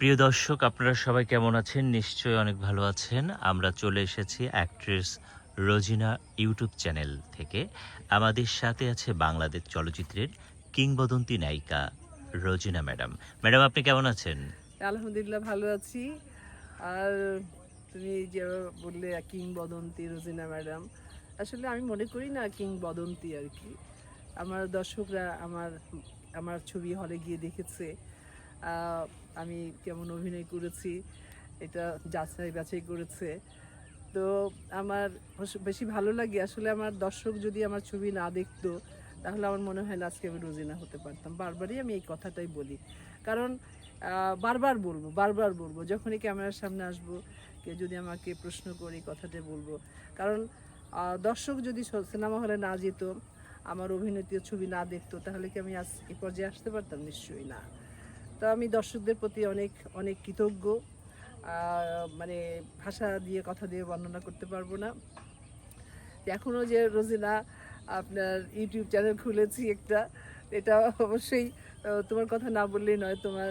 প্রিয় দর্শক, আপনারা সবাই কেমন আছেন? নিশ্চয়ই অনেক ভালো আছেন। আমরা চলে এসেছি অ্যাক্ট্রেস রোজিনা ইউটিউব চ্যানেল থেকে। আমাদের সাথে আছে বাংলাদেশ চলচ্চিত্রের কিংবদন্তি নায়িকা রোজিনা ম্যাডাম। ম্যাডাম, আপনি কেমন আছেন? আলহামদুলিল্লাহ, ভালো আছি। আর তুমি যে বললে কিংবদন্তি রোজিনা ম্যাডাম, আসলে আমি মনে করি না কিংবদন্তি আর কি। আমার দর্শকরা আমার আমার ছবি হলে গিয়ে দেখেছে। আমি কেমন অভিনয় করেছি, এটা যাচাই বাছাই করেছে। তো আমার বেশি ভালো লাগে আসলে আমার দর্শক যদি আমার ছবি না দেখতো, তাহলে আমার মনে হয় না আজকে আমি রোজিনা হতে পারতাম। বারবারই আমি এই কথাটাই বলি। কারণ বারবার বলব বারবার বলব, যখনই ক্যামেরার সামনে আসব কেউ যদি আমাকে প্রশ্ন করে কথাটা বলব। কারণ দর্শক যদি সিনেমা হলে না যেত, আমার অভিনেত্রী ছবি না দেখতো, তাহলে কি আমি আজ এই পর্যায়ে আসতে পারতাম? নিশ্চয়ই না। তো আমি দর্শকদের প্রতি অনেক অনেক কৃতজ্ঞ। মানে ভাষা দিয়ে কথা দিয়ে বর্ণনা করতে পারব না। এখনও যে রোজিনা আপনার ইউটিউব চ্যানেল খুলেছি একটা এটা অবশ্যই তোমার কথা না বললেই নয় তোমার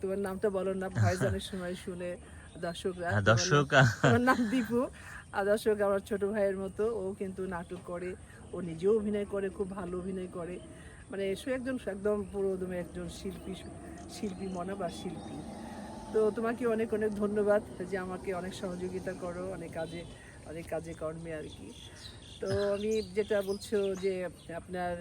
তোমার নামটা বলো না ভয়েস সময় শুনে দর্শকরা হ্যাঁ, দর্শক তোমার নাম দীপু। আর দর্শক আমার ছোট ভাইয়ের মতো ও কিন্তু নাটক করে ও নিজেও অভিনয় করে খুব ভালো অভিনয় করে। মানে সে একজন একদম পুরো তুমি একজন শিল্পী শিল্পী মনা বা শিল্পী। তো তোমাকে অনেক অনেক ধন্যবাদ যে আমাকে অনেক সহযোগিতা করো অনেক কাজে অনেক কাজে কর্মে আর কি। তো আমি যেটা বলছো যে আপনার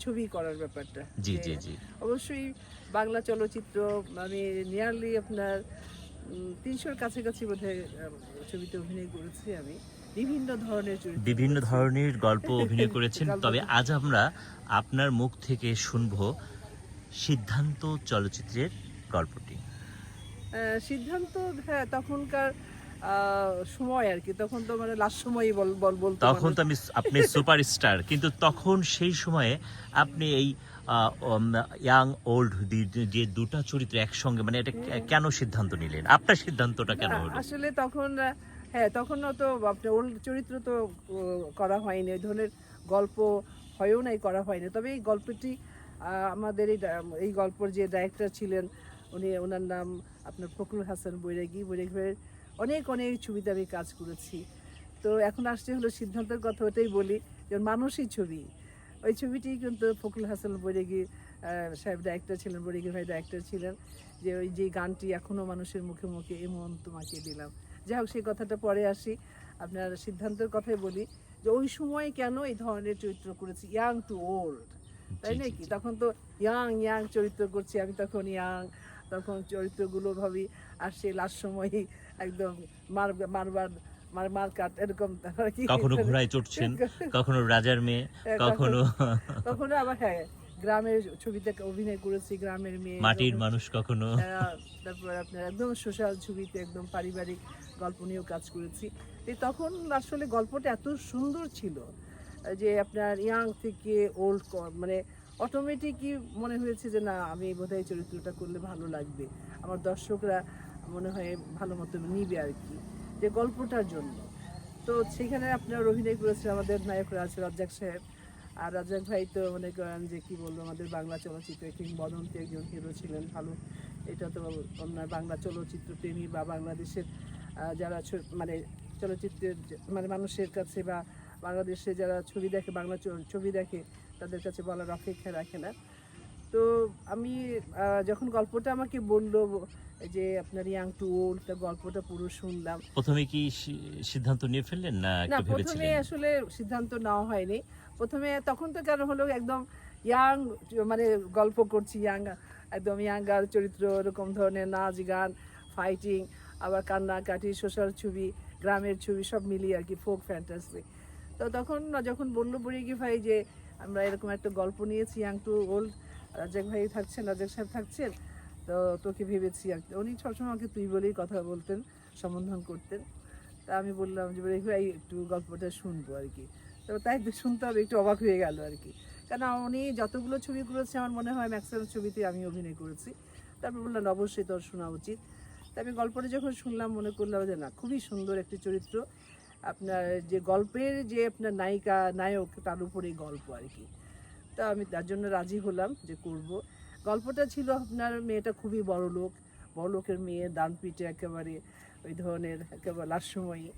ছবি করার ব্যাপারটা জি জি জি। অবশ্যই বাংলা চলচ্চিত্র আমি নিয়ারলি আপনার তিনশোর কাছাকাছি বোধহয় আহ, ছবিতে অভিনয় করেছি আমি। বিভিন্ন ধরনের বিভিন্ন ধরনের গল্প অভিনয় করেছেন। তবে আজ আমরা আপনার মুখ থেকে শুনব সিদ্ধান্ত চলচ্চিত্রের গল্পটি। সিদ্ধান্ত হ্যাঁ তখনকার সময় আর কি। তখন তো মানে লাস্ট সময়ই বল বল বলতো তখন তো আমি আপনি সুপারস্টার কিন্তু তখন সেই সময়ে আপনি এই ইয়াং ওল্ড যে দুটা চরিত্র একসঙ্গে মানে এটা কেন সিদ্ধান্ত নিলেন? আপনার সিদ্ধান্তটা কেন হলো? আসলে তখন হ্যাঁ তখনও তো ওল্ড চরিত্র তো করা হয়নি। ওই ধরনের গল্প হয়েও নাই, করা হয়নি। তবে এই গল্পটি আমাদের এই এই গল্পের যে ডাইরেক্টর ছিলেন, উনি, ওনার নাম আপনার ফখরুল হাসান বৈরাগী। বৈরাগী ভাইয়ের অনেক অনেক ছবিতে আমি কাজ করেছি। তো এখন আসছে হলো সিদ্ধান্তের কথা, ওটাই বলি যেমন মানুষই ছবি। ওই ছবিটি কিন্তু ফখরুল হাসান বৈরাগী সাহেব ডাইরেক্টর ছিলেন বৈরাগী ভাই ডাইরেক্টর ছিলেন। যে ওই যে গানটি এখনও মানুষের মুখে মুখে এমন তোমাকে দিলাম। যাই হোক সেই কথাটা পরে আসি। আপনার সিদ্ধান্তের কথাই বলি যে ওই সময় কেন এই ধরনের চরিত্র করেছি? ইয়াং টু ওল্ড তাই নাকি তখন তো ইয়াং ইয়াং চরিত্র করছি আমি তখন ইয়াং তখন চরিত্রগুলো ভাবি আর সে লাস্ট সময়ই একদম মার মারবার মার মার কাট এরকম কখনো ঘোড়ায় চড়ছেন কখনো রাজার মেয়ে হ্যাঁ, কখনো কখনো আবার হ্যাঁ গ্রামের ছবিতে অভিনয় করেছি গ্রামের মেয়ে মাটির মানুষ কখনো। আহ, তারপর আপনার একদম সোশ্যাল ছবিতে একদম পারিবারিক গল্প নিয়েও কাজ করেছি। তখন আসলে গল্পটা এত সুন্দর ছিল যে আপনার ইয়াং থেকে ওল্ড মানে অটোমেটিকই মনে হয়েছে যে না, আমি বোধহয় চরিত্রটা করলে ভালো লাগবে। আমার দর্শকরা মনে হয় ভালো মতো নিবে আর কি, যে গল্পটার জন্য। তো সেখানে আপনার অভিনয় করেছেন আমাদের নায়করা আছে রাজ্জাক সাহেব। আর রাজ্জাক ভাই তো মনে করেন যে কী বলব, আমাদের বাংলা চলচ্চিত্রে কিংবদন্তি একজন হিরো ছিলেন, ভালো। এটা তো আপনার বাংলা চলচ্চিত্র প্রেমী বা বাংলাদেশের যারা ছ- মানে চলচ্চিত্রের মানে মানুষের কাছে বা বাংলাদেশে যারা ছবি দেখে বাংলা ছবি দেখে তাদের কাছে বলার অপেক্ষা রাখে না। তো আমি যখন গল্পটা আমাকে বলল যে আপনার ইয়াং টু ওল্ড তা গল্পটা পুরো শুনলাম। প্রথমে কি সিদ্ধান্ত নিয়ে ফেললেন না না প্রথমে আসলে সিদ্ধান্ত নেওয়া হয়নি। প্রথমে তখন তো কেন হলো একদম ইয়াং মানে গল্প করছি ইয়াং একদম ইয়াং গার্ল চরিত্র এরকম ধরনের নাচ গান ফাইটিং আবার কান্নাকাটি, সোশ্যাল ছবি, গ্রামের ছবি, সব মিলিয়ে আর কি ফোক ফ্যান্টাসি তো তখন যখন বলল কি ভাই যে, আমরা এরকম একটা গল্প নিয়েছি ইয়াং টু ওল্ড রাজাক ভাই থাকছেন রাজাক সাহেব থাকছেন, তো তোকে ভেবেছি আর। উনি সবসময় আমাকে তুই বলেই কথা বলতেন, সম্বোধন করতেন। তা আমি বললাম যে ভাই, একটু গল্পটা শুনব আর কি। তো তাই শুনতে হবে, একটু অবাক হয়ে গেল আর কি। কেন উনি যতগুলো ছবি করেছে, আমার মনে হয় ম্যাক্সিমাম ছবিতে আমি অভিনয় করেছি। তারপর বললাম অবশ্যই তোর শোনা উচিত। তা আমি গল্পটা যখন শুনলাম, মনে করলাম যে না, খুবই সুন্দর একটি চরিত্র। আপনার যে গল্পের যে আপনার নায়িকা, নায়ক, তার উপরেই গল্প আর কি। তা আমি তার জন্য রাজি হলাম যে করব। গল্পটা ছিল আপনার মেয়েটা খুবই বড় লোক। বড়লোকের মেয়ে দান পিঠে একেবারে ওই ধরনের, একেবারে লাস্ট সময়ই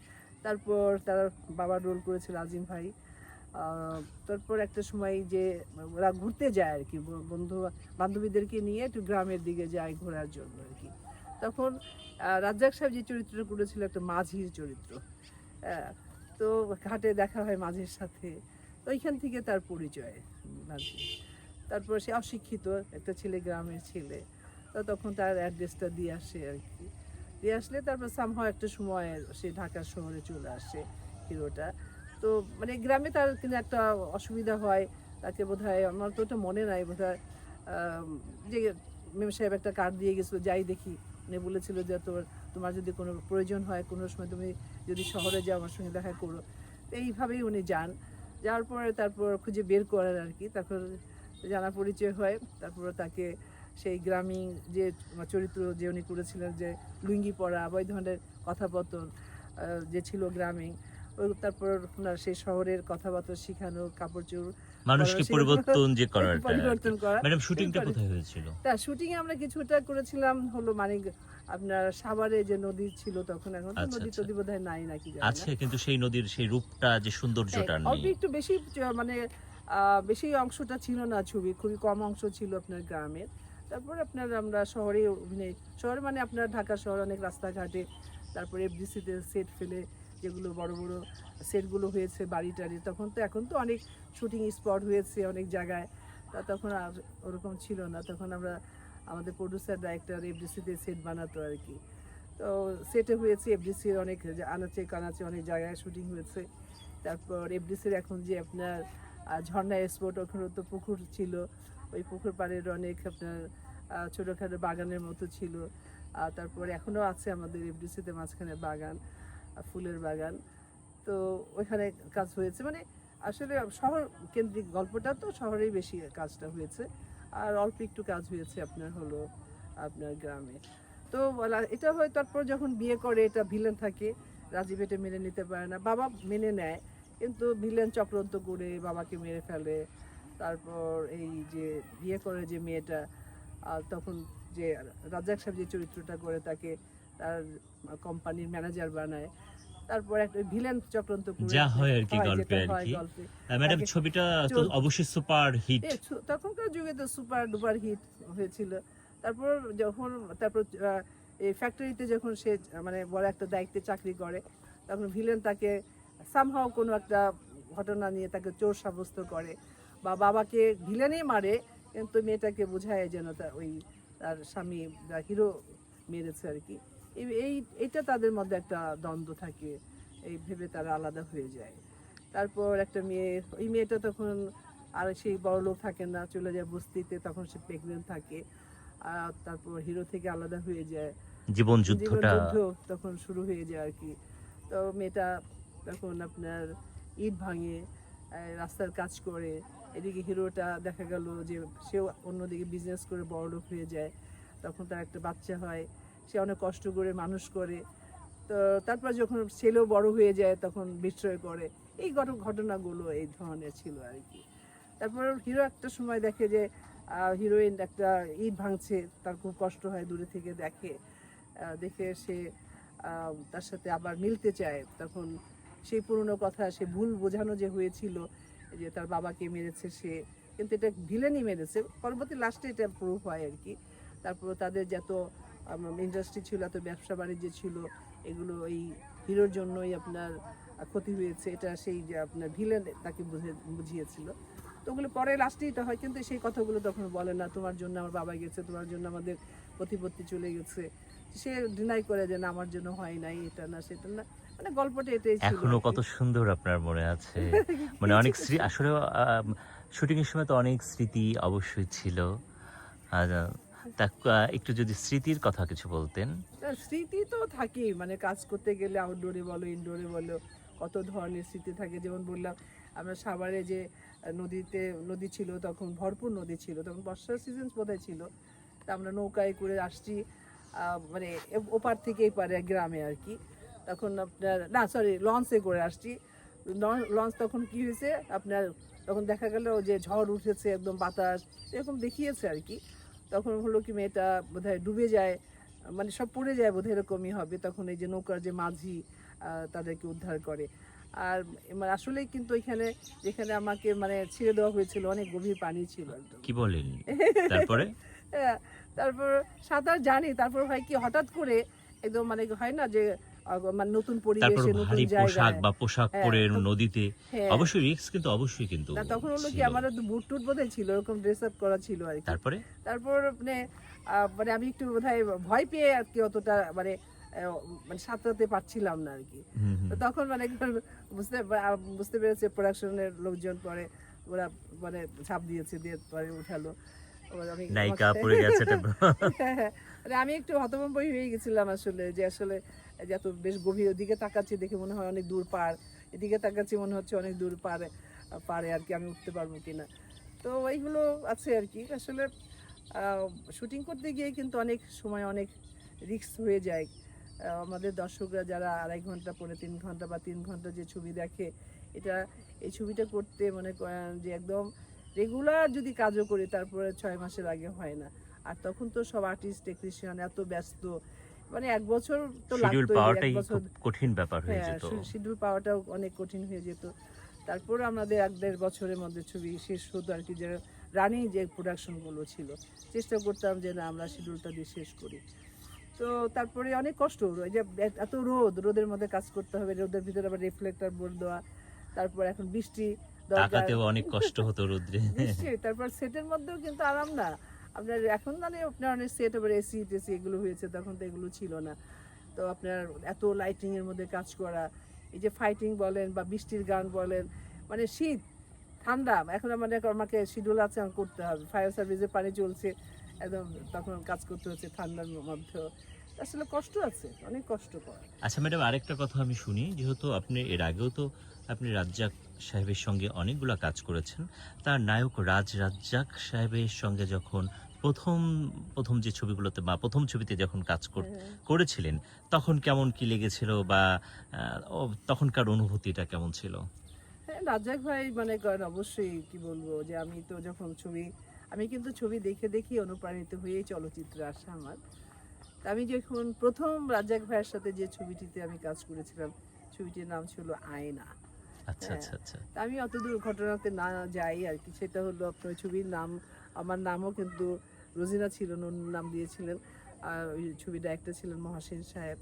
তারপর তার বাবার রোল করেছিল আজিম ভাই। তারপর একটা সময় যে ওরা ঘুরতে যায় আর কি বন্ধু বান্ধবীদেরকে নিয়ে একটু গ্রামের দিকে যায় ঘোরার জন্য আর তখন রাজ্জাক সাহেব যে চরিত্রটা করেছিল একটা মাঝির চরিত্র হ্যাঁ, তো ঘাটে দেখা হয় মাঝির সাথে ওইখান থেকে তার পরিচয় মাঝি। তারপর সে অশিক্ষিত একটা ছেলে গ্রামের ছেলে তো তখন তার অ্যাড্রেসটা দিয়ে আসে আর কি। দিয়ে আসলে তারপর সামহাও একটা সময় সে ঢাকা শহরে চলে আসে হিরোটা। তো মানে গ্রামে তার কিন্তু একটা অসুবিধা হয় তাকে বোধ হয় আমার তো ওটা মনে নাই বোধ হয় যে মেম সাহেব একটা কার্ড দিয়ে গেছিল যাই দেখি বলেছিল যে তোর তোমার যদি কোনো প্রয়োজন হয়, কোনো সময় তুমি যদি শহরে যাও, আমার সঙ্গে দেখা করো। এইভাবেই উনি যান। যাওয়ার পরে তারপর খুঁজে বের করার আর কি। তারপর জানা পরিচয় হয়। তারপর তাকে সেই গ্রামীণ যে চরিত্র যে উনি করেছিলেন, যে লুঙ্গি পরা বা ওই ধরনের কথাপতন যে ছিল গ্রামীণ তারপর আপনার সেই শহরের কথাবার্তা শেখানো, কাপড় চোপড় মানুষকে পরিবর্তন যে করাটা। পরিবর্তন করা। ম্যাডাম শুটিংটা কোথায় হয়েছিল? তা শুটিং এ আমরা কিছুটা করেছিলাম হলো মানে আপনার সাভারে যে নদী ছিল তখন এখন আচ্ছা, নদী আচ্ছা। টদী বোধহয় নাই নাকি। আছে কিন্তু সেই নদীর সেই রূপটা যে সৌন্দর্যটা হ্যাঁ, অল্প নেই একটু বেশি মানে বেশি অংশটা ছিল না ছবি খুবই কম অংশ ছিল আপনার গ্রামের। তারপর আপনার আমরা শহরে অভিনয় শহরে মানে আপনার ঢাকা শহর অনেক রাস্তাঘাটে তারপরে এফডিসিতে সেট ফেলে যেগুলো বড় বড় সেটগুলো হয়েছে বাড়ি টাড়ি, তখন তো এখন তো অনেক শুটিং স্পট হয়েছে অনেক জায়গায়। তা তখন আর ওরকম ছিল না। তখন আমরা, আমাদের প্রডিউসার ডাইরেক্টর এফডিসিতে সেট বানাতো আর কি। তো সেটে হয়েছে এফডিসির অনেক আনাচে কানাচে অনেক জায়গায় শুটিং হয়েছে। তারপর এফডিসির এখন যে আপনার ঝর্ণা স্পট ওখানে তো পুকুর ছিল। ওই পুকুর পাড়ের অনেক আপনার ছোটোখাটো বাগানের মতো ছিল। আর তারপর এখনও আছে আমাদের এফডিসিতে মাঝখানে বাগান। ফুলের বাগান। তো ওইখানে কাজ হয়েছে। মানে আসলে শহর কেন্দ্রিক গল্পটা তো শহরেই বেশি কাজটা হয়েছে। আর অল্প একটু কাজ হয়েছে আপনার হলো আপনার গ্রামে। তো এটা হয় তারপর যখন বিয়ে করে এটা ভিলেন থাকে, রাজীব এটা মেনে নিতে পারে না। বাবা মেনে নেয়, কিন্তু ভিলেন চক্রান্ত করে বাবাকে মেরে ফেলে। তারপর এই যে বিয়ে করে যে মেয়েটা তখন যে রাজ্জাক সাহেব যে চরিত্রটা করে তাকে তার কোম্পানির ম্যানেজার বানায়। তারপর একটা ভিলেন চক্রান্ত করে যা হয় আর কি গল্পে আর কি। ম্যাডাম ছবিটা তো অবশ্যই সুপার হিট তখনকার যুগে তো সুপার ডুপার হিট হয়েছিল। তারপর যখন তারপর এই ফ্যাক্টরিতে যখন সে মানে বড় একটা দায়িত্বে চাকরি করে তখন ভিলেন তাকে সামহাও কোনো একটা ঘটনা নিয়ে তাকে চোর সাব্যস্ত করে বা বাবাকে ভিলেনই মারে কিন্তু মেয়েটাকে বোঝায় যেন তার ওই তার স্বামী হিরো মেরেছে আর কি। এই- এইটা তাদের মধ্যে একটা দ্বন্দ্ব থাকে। এই ভেবে তারা আলাদা হয়ে যায়। তারপর একটা মেয়ে ওই মেয়েটা তখন আর সেই বড় লোক থাকে না চলে যায় বস্তিতে তখন সে প্রেগনেন্ট থাকে। আর তারপর হিরো থেকে আলাদা হয়ে যায়। জীবন যুদ্ধটা তখন শুরু হয়ে যায় আর কি। তো মেয়েটা তখন আপনার ইট ভাঙে রাস্তার কাজ করে। এদিকে হিরোটা দেখা গেল যে সেও অন্যদিকে বিজনেস করে বড় লোক হয়ে যায়। তখন তার একটা বাচ্চা হয়। সে অনেক কষ্ট করে, মানুষ করে। তো তারপর যখন ছেলেও বড় হয়ে যায়, তখন বিস্ময় করে। এই ঘট- ঘটনাগুলো এই ধরনের ছিল আর কি। তারপর হিরো একটা সময় দেখে যে হিরোইন একটা ইট ভাঙছে, তার খুব কষ্ট হয়, দূরে থেকে দেখে। দেখে সে তার সাথে আবার মিলতে চায়। তখন সেই পুরনো কথা, সে ভুল বোঝানো যে হয়েছিল, যে তার বাবাকে মেরেছে সে। কিন্তু এটা ভিলেনই মেরেছে। পরবর্তী লাস্টে এটা প্রুফ হয় আর কি। তারপর তাদের যত ইন্ডাস্ট্রি ছিল এত ব্যবসা বাণিজ্য ছিল এগুলো এই হিরোর জন্যই আপনার ক্ষতি হয়েছে এটা সেই যে আপনার ভিলেন তাকে বুঝে বুঝিয়েছিল। তো ওগুলো পরে লাস্টেই তো হয় কিন্তু সেই কথাগুলো তখন বলে না তোমার জন্য আমার বাবা গেছে তোমার জন্য আমাদের প্রতিপত্তি চলে গেছে। সে ডিনাই করে যে না আমার জন্য হয় নাই এটা না সেটা না। মানে গল্পটা এটাই ছিল এখনও কত সুন্দর আপনার মনে আছে। মানে অনেক স্মৃতি আসলে শুটিং এর সময় তো অনেক স্মৃতি অবশ্যই ছিল। আর তা একটু যদি স্মৃতির কথা কিছু বলতেন। স্মৃতি তো থাকেই মানে কাজ করতে গেলে আউটডোরে বলো ইনডোরে বলো, কত ধরনের স্মৃতি থাকে। যেমন বললাম, আমরা সাভারে যে নদীতে, নদী ছিল, তখন ভরপুর নদী ছিল, তখন বর্ষার সিজন বোধহয় ছিল। তা, আমরা নৌকায় করে আসছি মানে ওপার থেকে এই পারে গ্রামে আর কি। তখন আপনার, না সরি লঞ্চে করে আসছি। লঞ্চ তখন কি হয়েছে? আপনার, তখন দেখা গেল যে ঝড় উঠেছে, একদম বাতাস, এরকম দেখিয়েছে আর কি। তখন হলো কি মেয়েটা বোধহয় ডুবে যায় মানে সব পড়ে যায় বোধ এরকমই হবে তখন এই যে নৌকার যে মাঝি তাদেরকে উদ্ধার করে। আর মানে আসলেই কিন্তু এখানে যেখানে আমাকে মানে ছেড়ে দেওয়া হয়েছিল অনেক গভীর পানি ছিল কি বলেন তারপরে? হ্যাঁ, তারপর সাঁতার জানি তারপর হয় কি হঠাৎ করে একদম মানে হয় না যে মানে নতুন পরিবেশে নতুন পোশাক বা পোশাক হ্যাঁ, পরে নদীতে। হ্যাঁ। অবশ্যই রিস্ক কিন্তু অবশ্যই কিন্তু তখন হলো কি তো বুট টুট বোধহয় ছিল এরকম ড্রেস আপ করা ছিল আর তারপরে? তারপর মানে মানে আমি একটু বোধহয় ভয় পেয়ে আর কি অতটা মানে মানে সাঁতরাতে পারছিলাম না আর কি। তখন মানে বুঝতে বুঝতে পেরেছে প্রোডাকশনের লোকজন পরে ওরা মানে ছাপ দিয়েছে দিয়ে পরে উঠালো। আমি নায়িকা পড়ে গেছে হ্যাঁ। মানে আমি একটু হতভম্বই হয়ে গেছিলাম আসলে যে আসলে যে এত বেশ গভীর ওদিকে তাকাচ্ছি দেখে মনে হয় অনেক দূর পার। এদিকে তাকাচ্ছি মনে হচ্ছে অনেক দূর পারে পারে আর কি, আমি উঠতে পারব কি না তো এইগুলো আছে আর কি। আসলে শুটিং করতে গিয়ে কিন্তু অনেক সময় অনেক রিস্ক হয়ে যায়। আমাদের দর্শকরা যারা আড়াই ঘণ্টা পরে তিন ঘণ্টা বা তিন ঘণ্টা যে ছবি দেখে, এটা, এই ছবিটা করতে মনে করেন যে একদম রেগুলার যদি কাজও করি, তারপরে ছয় মাসের আগে হয় না। আর তখন তো সব আর্টিস্ট টেকনিশিয়ান এত ব্যস্ত। মানে এক বছর তো শিডিউল পাওয়াটাই খুব কঠিন ব্যাপার হয়ে হ্যাঁ যেত। শিডিউল পাওয়াটাও অনেক কঠিন হয়ে যেত। তারপর আমাদের এক দেড় বছরের মধ্যে ছবি শেষ হতো আর কি যে রানিং যে প্রোডাকশনগুলো ছিল। চেষ্টা করতাম যে না আমরা শিডিউলটা দিয়ে শেষ করি। তো তারপরে অনেক কষ্ট ওই যে এত রোদ রোদের মধ্যে কাজ করতে হবে রোদের ভিতরে আবার রিফ্লেক্টর বোর্ড দেওয়া তারপর এখন বৃষ্টি তাকাতেও অনেক কষ্ট হতো রুদ্রে। তারপর সেটের মধ্যেও কিন্তু আরাম না। আপনার এখন মানে আপনার অনেক সেট আবার এসি টেসি এগুলো হয়েছে, তখন তো এগুলো ছিল না। তো আপনার এত লাইটিং এর মধ্যে কাজ করা, এই যে ফাইটিং বলেন বা বৃষ্টির গান বলেন মানে শীত, ঠান্ডা, এখন মানে আমাকে শিডিউল আছে করতে হবে। ফায়ার সার্ভিসে পানি চলছে, একদম তখন কাজ করতে হচ্ছে ঠান্ডার মধ্যে। আসলে কষ্ট আছে, অনেক কষ্ট কর আচ্ছা ম্যাডাম আরেকটা কথা আমি শুনি, যেহেতু আপনি এর আগেও তো আপনি রাজ্জাক সাহেবের সঙ্গে অনেকগুলো কাজ করেছেন, তার নায়ক রাজ রাজ্জাক সাহেবের সঙ্গে যখন প্রথম প্রথম যে ছবিগুলোতে বা প্রথম ছবিতে যখন কাজ করেছিলেন তখন কেমন কি লেগেছিল বা তখনকার অনুভূতিটা কেমন ছিল? হ্যাঁ রাজ্জাক ভাই মানে অবশ্যই কি বলব যে আমি তো যখন ছবি আমি কিন্তু ছবি দেখে দেখে অনুপ্রাণিত হয়েই চলচ্চিত্রে আসা আমার। আমি যখন প্রথম রাজ্জাক ভাইয়ের সাথে যে ছবিটিতে আমি কাজ করেছিলাম ছবিটির নাম ছিল আয়না। আচ্ছা হ্যাঁ। আচ্ছা আচ্ছা। আমি অতদূর ঘটনাতে না যাই আর কি সেটা হলো আপনার ছবির নাম আমার নামও কিন্তু রোজিনা ছিল নন্নুর নাম দিয়েছিলেন। আর ওই ছবিটা একটা ছিলেন মহাসেন সাহেব।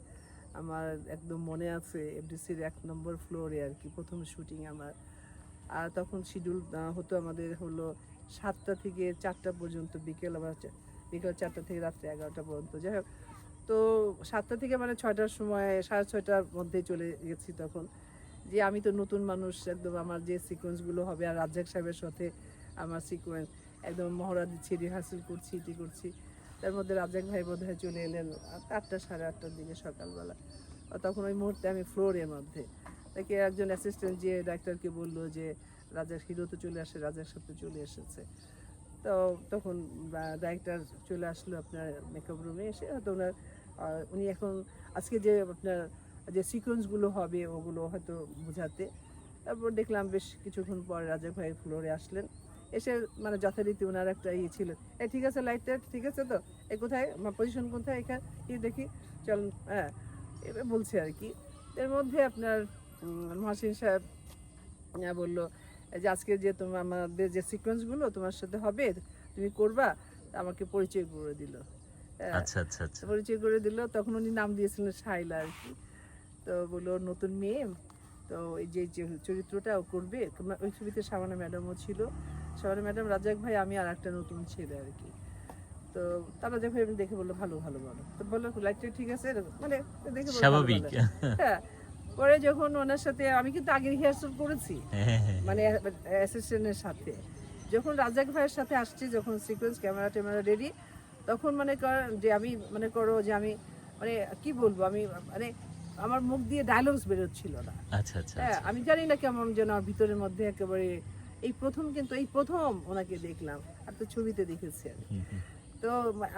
আমার একদম মনে আছে এফডিসির এক নম্বর ফ্লোরে আর কি, প্রথম শুটিং আমার। আর তখন শিডিউল হতো আমাদের হলো সাতটা থেকে চারটা পর্যন্ত, বিকেল আবার বিকেল চারটা থেকে রাত্রে এগারোটা পর্যন্ত। যাই হোক, তো সাতটা থেকে মানে ছয়টার সময়, সাড়ে ছয়টার মধ্যে চলে গেছি তখন। যে আমি তো নতুন মানুষ, একদম আমার যে সিকোয়েন্সগুলো হবে, আর রাজ্জাক সাহেবের সাথে আমার সিকোয়েন্স একদম মহড়া দিচ্ছি রিহার্সেল করছি ইটি করছি। তার মধ্যে রাজাক ভাই বোধ হয় চলে এলেন আটটা, সাড়ে আটটার দিকে সকালবেলা। তখন ওই মুহূর্তে আমি ফ্লোরের মধ্যে। তাকে একজন অ্যাসিস্ট্যান্ট যে ডাক্তারকে বলল যে রাজার হিরো তো চলে আসে রাজার সাথে চলে এসেছে। তো তখন ডাইরেক্টর চলে আসলো আপনার মেকআপ রুমে এসে, হয়তো ওনার উনি এখন, আজকে যে আপনার, যে সিকোয়েন্সগুলো হবে, ওগুলো হয়তো বোঝাতে। তারপর দেখলাম বেশ কিছুক্ষণ পর রাজা ভাই ফ্লোরে আসলেন। এসে মানে যথারীতি ওনার একটা ইয়ে ছিল। এই ঠিক আছে লাইটটা ঠিক আছে তো? এই কোথায়? আমার পজিশন কোথায়? এখানে কি দেখি। চল হ্যাঁ বলছে আর কি। এর মধ্যে আপনার মহাসিন সাহেব বলল যে আজকে যে তোমার আমাদের যে সিকোয়েন্সগুলো তোমার সাথে হবে তুমি করবা আমাকে পরিচয় করে দিল। হ্যাঁ। আচ্ছা আচ্ছা আচ্ছা। পরিচয় করে দিল তখন উনি নাম দিয়েছিলেন শাইলা আর কি। তো বলল নতুন মেয়ে তো এই যে চরিত্রটা ও করবে ওই ছবিতে সাবানা ম্যাডামও ছিল সাবানা ম্যাডাম রাজাক ভাই আমি আর একটা নতুন ছেলে আর কি। তো তারা ভাই আমি দেখে বলল ভালো ভালো ভালো তো বলল লাইটটা ঠিক আছে? মানে দেখে স্বাভাবিক। হ্যাঁ পরে যখন ওনার সাথে আমি কিন্তু আগে রিহার্সাল করেছি। হ্যাঁ, হ্যাঁ, মানে অ্যাসিস্ট্যান্টের সাথে। যখন রাজাক ভাইয়ের সাথে আসছি যখন সিকোয়েন্স ক্যামেরা ট্যামেরা রেডি তখন মানে কর যে আমি মানে করো যে আমি মানে কি বলব? আমি মানে আমার মুখ দিয়ে ডায়লগস বেরোচ্ছিল না। আচ্ছা আচ্ছা হ্যাঁ আচ্ছা। আমি জানি না কেমন যেন ভিতরের মধ্যে একেবারে এই প্রথম কিন্তু এই প্রথম ওনাকে দেখলাম আর তো ছবিতে দেখেছি। তো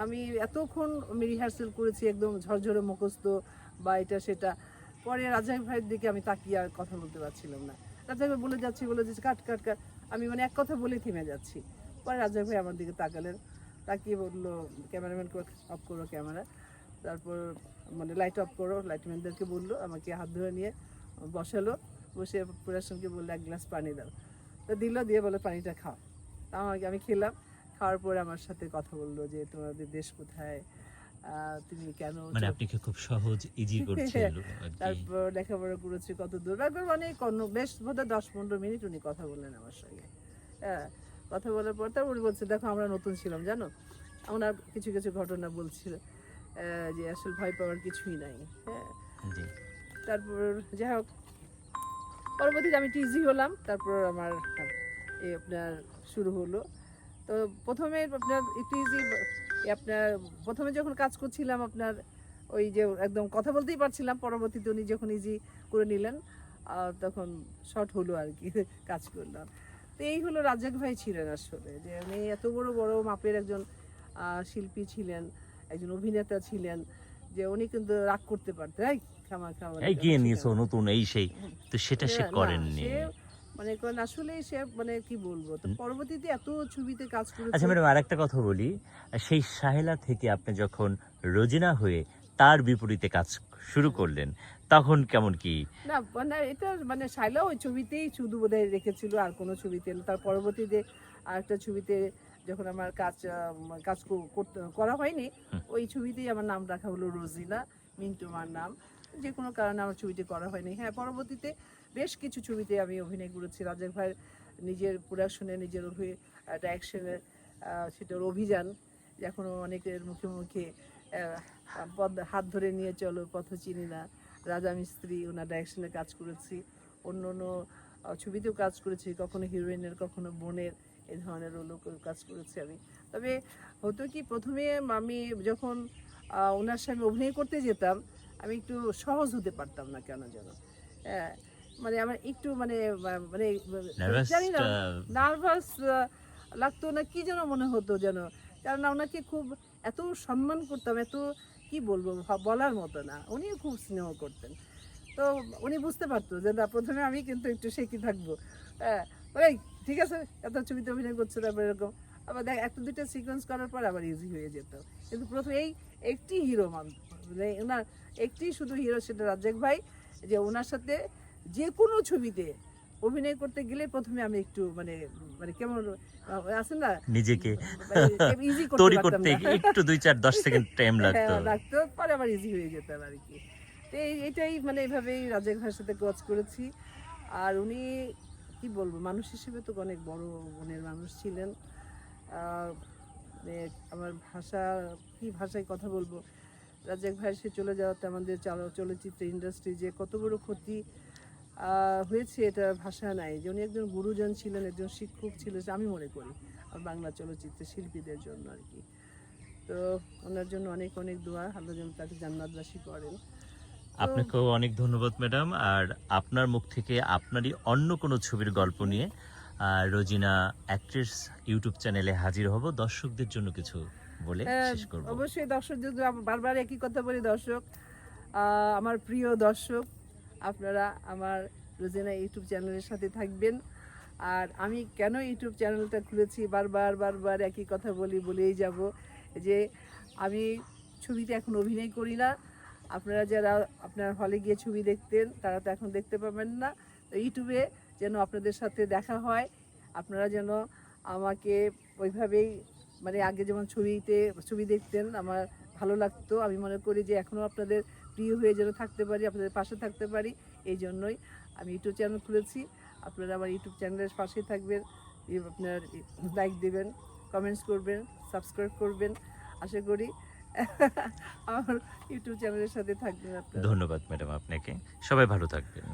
আমি এতক্ষণ আমি রিহার্সেল করেছি একদম ঝরঝরে মুখস্থ বা এটা সেটা। পরে রাজাক ভাইয়ের দিকে আমি তাকিয়ে আর কথা বলতে পারছিলাম না। রাজাক ভাই বলে যাচ্ছি বলে যাচ্ছি কাট কাট কাট। আমি মানে এক কথা বলে থেমে যাচ্ছি। পরে রাজাক ভাই আমার দিকে তাকালেন তাকিয়ে বলল ক্যামেরাম্যান অফ করো ক্যামেরা। তারপর মানে লাইট অফ করো। লাইটম্যানদেরকে বলল আমাকে হাত ধরে নিয়ে বসালো। বসে প্রশাসনকে বলল এক গ্লাস পানি দাও। তো দিল দিয়ে বলে পানিটা খাও। তা আমাকে আমি খেলাম। খাওয়ার পরে আমার সাথে কথা বলল যে তোমাদের দেশ কোথায়? তুমি কেন মানে চোখ- আপনি কি খুব সহজ ইজি করছেন তারপর লেখাপড়া করেছি কত দূর। একবার মানে কোনো বেশ বোধহয় দশ পনেরো মিনিট উনি কথা বললেন আমার সঙ্গে। হ্যাঁ কথা বলার পর তারপর উনি বলছে দেখো আমরা নতুন ছিলাম জানো? ওনার কিছু কিছু ঘটনা বলছিল যে আসলে ভয় পাওয়ার কিছুই নাই। হ্যাঁ তারপর যাই হোক পরবর্তীতে আমি টিজি হলাম, তারপর আমার এই আপনার শুরু হলো। তো প্রথমে আপনার টিজি আপনার প্রথমে যখন কাজ করছিলাম আপনার ওই যে একদম কথা বলতেই পারছিলাম, পরবর্তীতে উনি যখন ইজি করে নিলেন তখন শর্ট হলো আর কি, কাজ করলাম। তো এই হলো রাজাক ভাই ছিলেন আসলে, যে উনি এত বড় বড় মাপের একজন শিল্পী ছিলেন, একজন অভিনেতা ছিলেন, যে উনি কিন্তু রাগ করতে পারতেন খামা এই গিয়ে নিয়েছো নতুন এই সেই তো সেটা সে করেননি। মানে আসলে সে মানে কি বলব তো পরবর্তীতে এত ছবিতে কাজ করেছে। আচ্ছা ম্যাডাম আরেকটা কথা বলি সেই সাহেলা থেকে আপনি যখন রোজিনা হয়ে তার বিপরীতে কাজ শুরু করলেন তখন কেমন কি? না মানে এটা মানে শাইলা ওই ছবিতেই শুধু বোধহয় রেখেছিল আর কোনো ছবিতে তার পরবর্তীতে আরেকটা ছবিতে যখন আমার কাজ কাজ করতে করা হয়নি ওই ছবিতেই আমার নাম রাখা হলো রোজিনা মিন্টু আমার নাম। যে কোনো কারণে আমার ছবিটি করা হয়নি। হ্যাঁ পরবর্তীতে বেশ কিছু ছবিতে আমি অভিনয় করেছি। রাজাক ভাইয়ের নিজের প্রোডাকশনে, নিজের অভি ডাইরেকশনের সেটার অভিযান এখনও অনেকের মুখে মুখে পদ, হাত ধরে নিয়ে চলো, পথ চিনি না। রাজা মিস্ত্রি, ওনার ডাইরেকশনে কাজ করেছি। অন্য অন্য ছবিতেও কাজ করেছি। কখনো হিরোইনের কখনো বোনের। এই ধরনের রোলও কাজ করেছি আমি। তবে হতো কি প্রথমে আমি যখন ওনার সাথে অভিনয় করতে যেতাম আমি একটু সহজ হতে পারতাম না কেন যেন। হ্যাঁ মানে আমার একটু মানে মানে নার্ভাস জানি না নার্ভাস লাগতো না কি যেন মনে হতো যেন। কারণ ওনাকে খুব এত সম্মান করতাম এত কি বলব বলার মতো না। উনিও খুব স্নেহ করতেন। তো উনি বুঝতে পারতো যে না প্রথমে আমি কিন্তু একটু শেখি থাকব। হ্যাঁ ঠিক আছে? এত ছবিতে অভিনয় করছে তারপর এরকম। আবার দেখ একটা দুটো সিকোয়েন্স করার পর আবার ইজি হয়ে যেত। কিন্তু প্রথমে এই একটি হিরো মান মানে ওনার একটি শুধু হিরো সেটা রাজ্জাক ভাই যে ওনার সাথে যে কোনো ছবিতে অভিনয় করতে গেলে প্রথমে আমি একটু মানে মানে কেমন আছে না? নিজেকে ইজি তৈরি করতে। একটু দুই চার দশ সেকেন্ড টাইম লাগতো হ্যাঁ, লাগতো। পরে আবার ইজি হয়ে যেতাম আর কি। তো এই- এটাই মানে এইভাবেই রাজাক ভাইয়ের সাথে কাজ করেছি। আর উনি কি বলব? মানুষ হিসেবে তো অনেক বড় মনের মানুষ ছিলেন। আমার ভাষা, কি ভাষায় কথা বলব? রাজাক ভাই সে চলে যাওয়াতে আমাদের চাল- চলচ্চিত্র ইন্ডাস্ট্রি যে কত বড় ক্ষতি হয়েছে, এটা ভাষা নাই। যে উনি একজন গুরুজন ছিলেন, একজন শিক্ষক ছিলেন, আমি মনে করি, আর বাংলা চলচ্চিত্র শিল্পীদের জন্য আর কি। তো ওনার জন্য অনেক অনেক দোয়া। আল্লাহ যেন তাকে জান্নাতবাসী করেন। আপনাকেও অনেক ধন্যবাদ ম্যাডাম। আর আপনার মুখ থেকে আপনারই অন্য কোনো ছবির গল্প নিয়ে রোজিনা অ্যাক্ট্রেস ইউটিউব চ্যানেলে হাজির হব। দর্শকদের জন্য কিছু বলে হ্যাঁ, শেষ করব। অবশ্যই দর্শক যদি বারবার একই কথা বলি দর্শক আমার প্রিয় দর্শক আপনারা আমার রোজিনা ইউটিউব চ্যানেলের সাথে থাকবেন। আর আমি কেন ইউটিউব চ্যানেলটা খুলেছি বারবার বারবার একই কথা বলি বলেই যাব যে আমি ছবিতে এখন অভিনয় করি না। আপনারা যারা আপনার হলে গিয়ে ছবি দেখতেন, তারা তো এখন দেখতে পাবেন না। ইউটিউবে যেন আপনাদের সাথে দেখা হয়, আপনারা যেন আমাকে ওইভাবেই মানে আগে যেমন ছবিতে, ছবি দেখতেন, আমার ভালো লাগতো। আমি মনে করি যে এখনও আপনাদের প্রিয় হয়ে যেন থাকতে পারি, আপনাদের পাশে থাকতে পারি, এই জন্যই আমি ইউটিউব চ্যানেল খুলেছি। আপনারা আমার ইউটিউব চ্যানেলের পাশে থাকবেন, আপনার লাইক দেবেন কমেন্টস করবেন সাবস্ক্রাইব করবেন। আশা করি আমার ইউটিউব চ্যানেলের সাথে থাকবেন ধন্যবাদ ম্যাডাম আপনাকে। সবাই ভালো থাকবেন।